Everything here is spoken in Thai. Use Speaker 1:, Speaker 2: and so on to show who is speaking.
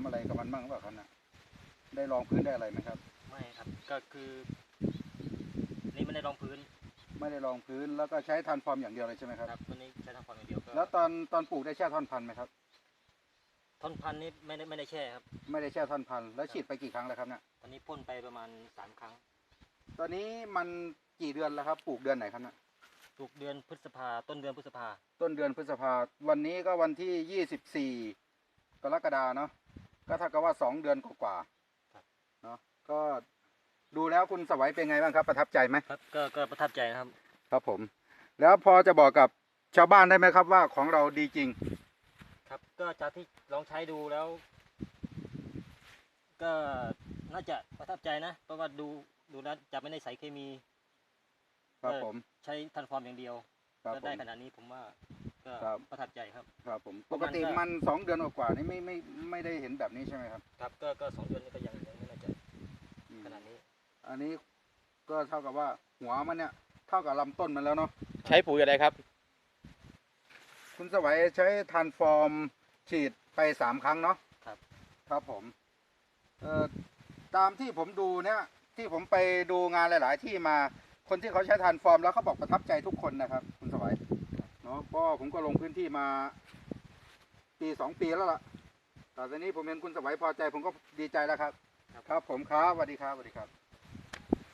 Speaker 1: ำอะไรกับมันบ้างหรือเปล่าครับน่ะได้ลองพื้นได้อะไรไหมครับ
Speaker 2: ไม่ครับ ก็คือ นี่ไม่ได้รองพื้น
Speaker 1: ไม่ได้ลองพื้นแล้วก็ใช้ทันฟอร์มอย่างเดียวเลยใช่ไหมครับ
Speaker 2: ครับตัวนี้ใช้ทำความอย่างเดียวก็
Speaker 1: แล้วตอนตอนปลูกได้แช่ท่อนพันธุ์ไหมครับ
Speaker 2: ท่อนพันธุ์นี่ไม่ได้ไม่ได้แช่ครับ
Speaker 1: ไม่ได้แช่ท่อนพันธุ์แล้วฉีดไปกี่ครั้งแล้วครับเนี่ย
Speaker 2: ตอนนี้พ่นไปประมาณสามครั้ง
Speaker 1: ตอนนี้มันกี่เดือนแล้วครับ ปลูกเดือนไหนครับเนี่ย
Speaker 2: ปลูกเดือนพฤษภาต้นเดือนพฤษภา
Speaker 1: ต้นเดือนพฤษภาวันนี้ก็วันที่ยี่สิบสี่กรกฎาเนาะ ก็เท่ากับว่าสองเดือนกว่าๆเนาะก็ดูแล้วคุณสวัยเป็นไงบ้างครับ ประทับใจไหม
Speaker 2: ครับก็ก็ประทับใจนะครับ
Speaker 1: ครับผม แล้วพอจะบอกกับชาวบ้านได้ไหมครับว่าของเราดีจริง
Speaker 2: ครับ ก็จากที่ลองใช้ดูแล้ว ก็น่าจะประทับใจนะเพราะว่าดูดูแล้วจะไม่ได้ใส่เคมี
Speaker 1: ครับ
Speaker 2: เออ
Speaker 1: ผม
Speaker 2: ใช้ทันฟอร์มอย่างเดียว
Speaker 1: ครับ
Speaker 2: ก็
Speaker 1: ผ
Speaker 2: ได้
Speaker 1: ม
Speaker 2: ขนาดนี้ผมว่า ก็
Speaker 1: ครับ
Speaker 2: ประทับใจครับ
Speaker 1: ครับผม
Speaker 2: เพ
Speaker 1: ป
Speaker 2: ราะ
Speaker 1: ก
Speaker 2: มัน
Speaker 1: ติ
Speaker 2: ก็
Speaker 1: มันสองเดือนกว่าๆนี่ไม่ไม่ไม่ได้เห็นแบบนี้ใช่ไหมครับ
Speaker 2: ครับก็ก็สองเดือนนี้ก็ยังยังไม่น่าจะ
Speaker 1: อืม
Speaker 2: ขนาดนี้
Speaker 1: อันนี้ก็เท่ากับว่าหัวมันเนี่ยเท่ากับลำต้นมันแล้วเนาะ
Speaker 3: ใช้ปุ๋ยอะไรครับ
Speaker 1: คุณสวัยใช้ทันฟอร์มฉีดไปสามครั้งเนาะ
Speaker 2: ครับ
Speaker 1: ครับผมเอ่อตามที่ผมดูเนี่ยที่ผมไปดูงานหลาย ๆ ที่มาคนที่เขาใช้ทันฟอร์มแล้วเขาบอกประทับใจทุกคนนะครับ ผมก็ลงพื้นที่มา ปีสองปีแล้วล่ะแต่ตอนนี้ผมเห็นคุณสวัยพอใจผมก็ดีใจแล้วครับ
Speaker 2: ครับ
Speaker 1: ครับผมครับสวัสดีครับสวัสดีครับ